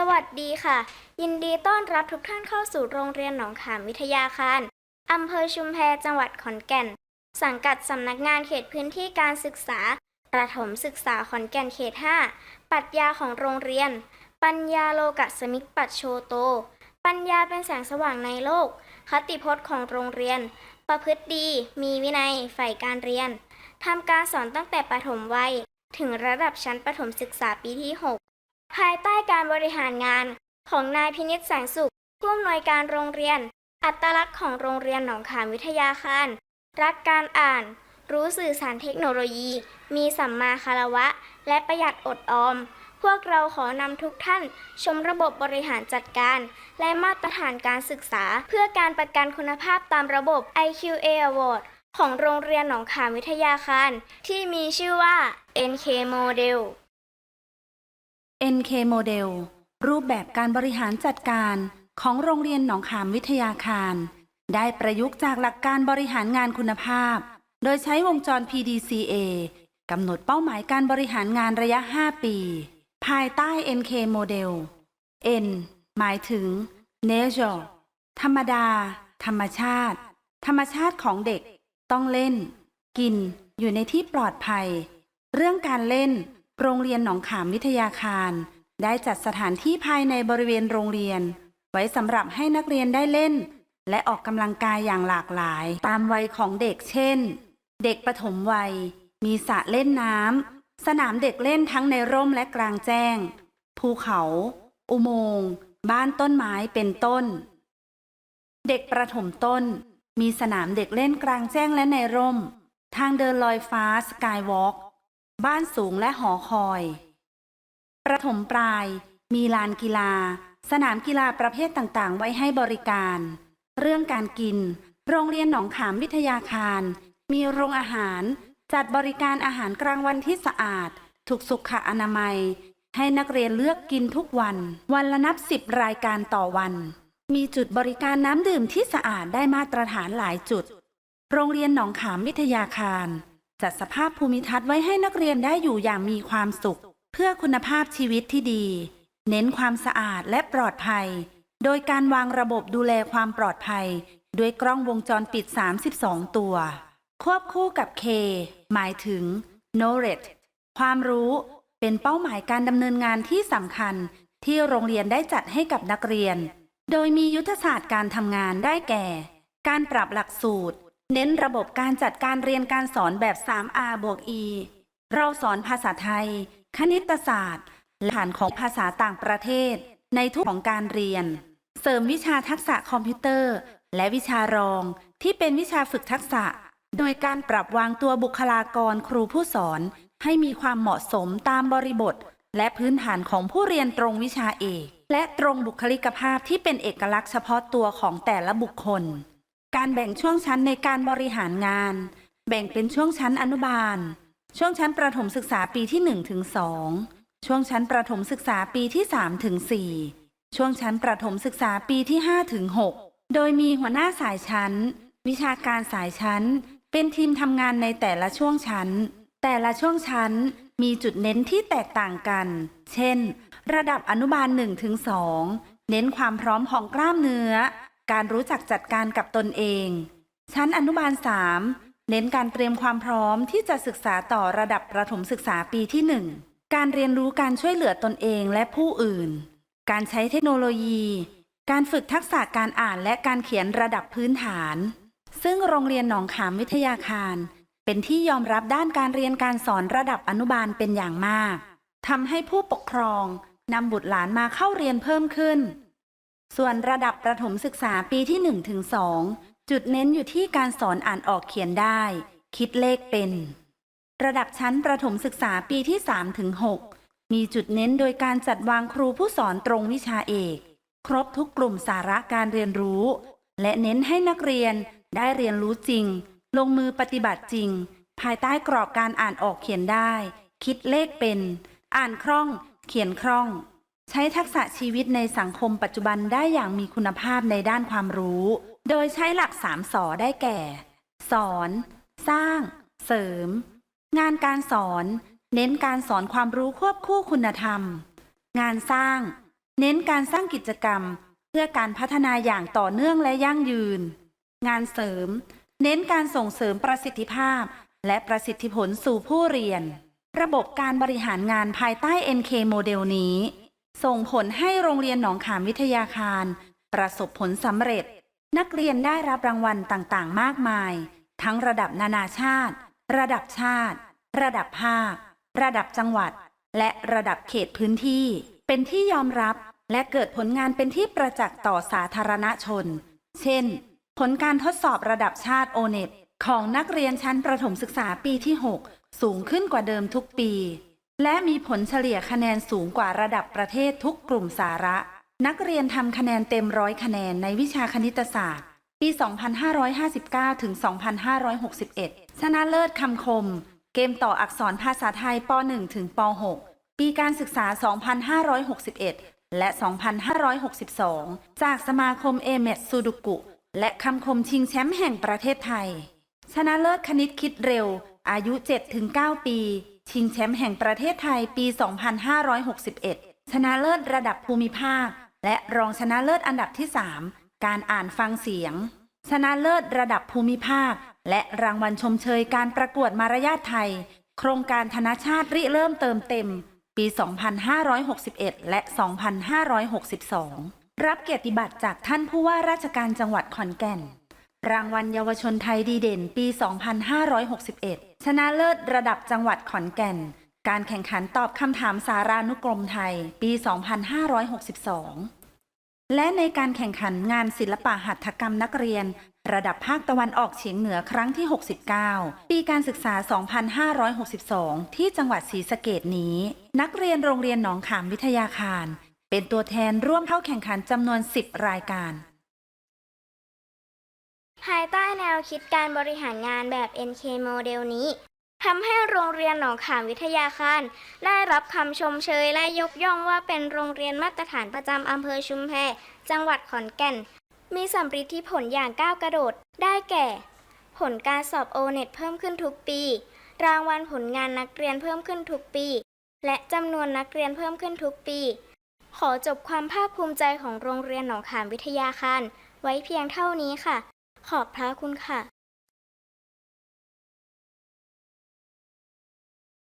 สวัสดีค่ะ ยินดีต้อนรับทุกท่านเข้าสู่โรงเรียนหนองขามวิทยาคารอำเภอชุมแพจังหวัดขอนแก่น สังกัดสำนักงานเขตพื้นที่การศึกษา ประถมศึกษาขอนแก่นเขต 5 ปรัชญาของโรงเรียน ปัญญาโลกะสมิกปัจโชโต ปัญญาเป็นแสงสว่างในโลก คติพจน์ของโรงเรียน ประพฤติดี มีวินัย ใฝ่การเรียนทำการสอนตั้งแต่ประถมวัย ถึงระดับชั้นประถมศึกษาปีที่ 6 ภายใต้การบริหารงานของนายพินิจแสงสุขผู้อำนวยการโรงเรียน อัตลักษณ์ของโรงเรียนหนองขามวิทยาคาร รักการอ่าน รู้สื่อสารเทคโนโลยี มีสัมมาคารวะ และประหยัดอดออม พวกเราขอนำทุกท่าน ชมระบบบริหารจัดการ และมาตรฐานการศึกษา เพื่อการประกันคุณภาพตามระบบ IQA Award ของโรงเรียนหนองขามวิทยาคาร ที่มีชื่อว่า NK Model NK Model รูปแบบการบริหารจัดการของโรงเรียนหนองขามวิทยาคาร ได้ประยุกต์จากหลักการบริหารงานคุณภาพ โดยใช้วงจร PDCA กำหนดเป้าหมายการบริหารงานระยะ 5 ปี ภายใต้ NK Model N หมายถึง Nature ธรรมดา ธรรมชาติ ธรรมชาติของเด็ก ต้องเล่น กิน อยู่ในที่ปลอดภัย เรื่องการเล่น โรงเรียนหนองขามวิทยาคาร ได้จัดสถานที่ภายในบริเวณโรงเรียน ไว้สำหรับให้นักเรียนได้เล่น และออกกำลังกายอย่างหลากหลาย ตามวัยของเด็กเช่น เด็กปฐมวัย มีสระเล่นน้ำสนามเด็กเล่นทั้งในร่มและกลางแจ้ง ภูเขา อุโมงค์บ้านต้นไม้เป็นต้น เด็กประถมต้น มีสนามเด็กเล่นกลางแจ้งและในร่ม ทางเดินลอยฟ้าสกายวอล์ก บ้านสูงและหอคอย ประถมปลาย มีลานกีฬา สนามกีฬาประเภทต่างๆ ไว้ให้บริการ เรื่องการกิน โรงเรียนหนองขามวิทยาคาร มีโรงอาหาร จัดบริการอาหารกลางวันที่สะอาด ถูกสุขอนามัย ให้นักเรียนเลือกกินทุกวัน วันละนับสิบรายการต่อวัน มีจุดบริการน้ำดื่มที่สะอาดได้มาตรฐานหลายจุด โรงเรียนหนองขามวิทยาคาร จัดสภาพภูมิทัศน์ไว้ให้นักเรียนได้อยู่อย่างมีความสุข เพื่อคุณภาพชีวิตที่ดี เน้นความสะอาดและปลอดภัย โดยการวางระบบดูแลความปลอดภัย ด้วยกล้องวงจรปิด 32 ตัว ควบคู่กับ K หมายถึง knowledge ความรู้เป็นเป้าหมายการดำเนินงานที่สำคัญที่โรงเรียนได้จัดให้กับนักเรียน โดยมียุทธศาสตร์การทำงานได้แก่ การปรับหลักสูตร เน้นระบบการจัดการเรียนการสอนแบบ 3R บวก E เราสอนภาษาไทย คณิตศาสตร์และฐานของภาษาต่างประเทศ ในทุกของการเรียน เสริมวิชาทักษะคอมพิวเตอร์ และวิชารองที่เป็นวิชาฝึกทักษะ โดยการปรับวางตัวบุคลากรครูผู้สอน ให้มีความเหมาะสมตามบริบท และพื้นฐานของผู้เรียนตรงวิชาเอก และตรงบุคลิกภาพที่เป็นเอกลักษณ์เฉพาะตัวของแต่ละบุคคล การแบ่งช่วงชั้นในการบริหารงาน แบ่งเป็นช่วงชั้นอนุบาล ช่วงชั้นประถมศึกษาปีที่1ถึง2ช่วงชั้นประถมศึกษาปีที่3ถึง4ช่วงชั้นประถมศึกษาปีที่5ถึง6โดยมีหัวหน้าสายชั้น วิชาการสายชั้น เป็นทีมทำงานในแต่ละช่วงชั้น แต่ละช่วงชั้นมีจุดเน้นที่แตกต่างกัน เช่น ระดับอนุบาล1ถึง2เน้นความพร้อมของกล้ามเนื้อ การรู้จักจัดการกับตนเอง ชั้นอนุบาล 3 เน้นการเตรียมความพร้อมที่จะศึกษาต่อระดับประถมศึกษาปีที่ 1 การเรียนรู้การช่วยเหลือตนเองและผู้อื่น การใช้เทคโนโลยี การฝึกทักษะการอ่านและการเขียนระดับพื้นฐาน ซึ่งโรงเรียนหนองขามวิทยาคาร เป็นที่ยอมรับด้านการเรียนการสอนระดับอนุบาลเป็นอย่างมากทำให้ผู้ปกครองนำบุตรหลานมาเข้าเรียนเพิ่มขึ้น ส่วนระดับประถมศึกษาปีที่1ถึง2จุดเน้นอยู่ที่การสอนอ่านออกเขียนได้ คิดเลขเป็น ระดับชั้นประถมศึกษาปีที่3ถึง6มีจุดเน้นโดยการจัดวางครูผู้สอนตรงวิชาเอก ครบทุกกลุ่มสาระการเรียนรู้ และเน้นให้นักเรียนได้เรียนรู้จริง ลงมือปฏิบัติจริง ภายใต้กรอบการอ่านออกเขียนได้ คิดเลขเป็น อ่านคล่อง เขียนคล่อง ใช้ทักษะชีวิตในสังคมปัจจุบันได้อย่างมีคุณภาพในด้านความรู้ โดยใช้หลักสามสอได้แก่ สอน สร้าง เสริม งานการสอน เน้นการสอนความรู้ควบคู่คุณธรรม งานสร้าง เน้นการสร้างกิจกรรม เพื่อการพัฒนาอย่างต่อเนื่องและยั่งยืน งานเสริม เน้นการส่งเสริมประสิทธิภาพ และประสิทธิผลสู่ผู้เรียน ระบบการบริหารงานภายใต้ NK โมเดลนี้ ส่งผลให้โรงเรียนหนองขามวิทยาคาร ประสบผลสำเร็จ นักเรียนได้รับรางวัลต่างๆ มากมาย ทั้งระดับนานาชาติ ระดับชาติ ระดับภาค ระดับจังหวัด และระดับเขตพื้นที่ เป็นที่ยอมรับและเกิดผลงานเป็นที่ประจักษ์ต่อสาธารณชน เช่น ผลการทดสอบระดับชาติโอเน็ตของนักเรียนชั้นประถมศึกษาปีที่ 6 สูงขึ้นกว่าเดิมทุกปี และมีผลเฉลี่ยคะแนนสูงกว่าระดับประเทศทุกกลุ่มสาระ นักเรียนทำคะแนนเต็มร้อยคะแนนในวิชาคณิตศาสตร์ ปี 2559 ถึง 2561 ชนะเลิศคำคม เกมต่ออักษรภาษาไทยป .1 ถึงป .6 ปีการศึกษา 2561 และ 2562 จากสมาคมเอเมดซูดุกุ และคำคมชิงแชมป์แห่งประเทศไทย ชนะเลิศคณิตคิดเร็ว อายุ 7-9 ปี ชิงแชมป์แห่งประเทศไทยปี 2561 ชนะเลิศระดับภูมิภาค และรองชนะเลิศอันดับที่ 3 การอ่านฟังเสียง ชนะเลิศระดับภูมิภาค และรางวัลชมเชยการประกวดมารยาทไทย โครงการธนชาติริเริ่มเติมเต็ม ปี 2561 และ 2562 รับเกียรติบัตรจากท่านผู้ว่าราชการจังหวัดขอนแก่น รางวัลเยาวชนไทยดีเด่นปี 2561 ชนะเลิศระดับจังหวัดขอนแก่น การแข่งขันตอบคำถามสารานุกรมไทย ปี 2562 และในการแข่งขันงานศิลปะหัตถกรรมนักเรียน ระดับภาคตะวันออกเฉียงเหนือครั้งที่ 69 ปีการศึกษา 2562 ที่จังหวัดศรีสะเกดนี้ นักเรียนโรงเรียนหนองขามวิทยาคาร เป็นตัวแทนร่วมเข้าแข่งขันจำนวน 10 รายการ ภายใต้แนวคิดการบริหารงานแบบ NK โมเดลนี้ทำให้โรงเรียนหนองขามวิทยาคารได้รับคำชมเชยและยกย่องว่าเป็นโรงเรียนมาตรฐานประจำอำเภอชุมแพ จังหวัดขอนแก่น มีสัมฤทธิผลอย่างก้าวกระโดด ได้แก่ ผลการสอบโอเน็ตเพิ่มขึ้นทุกปี รางวัลผลงานนักเรียนเพิ่มขึ้นทุกปี และจำนวนนักเรียนเพิ่มขึ้นทุกปี ขอจบความภาคภูมิใจของโรงเรียนหนองขามวิทยาคารไว้เพียงเท่านี้ค่ะ ขอบพระคุณค่ะ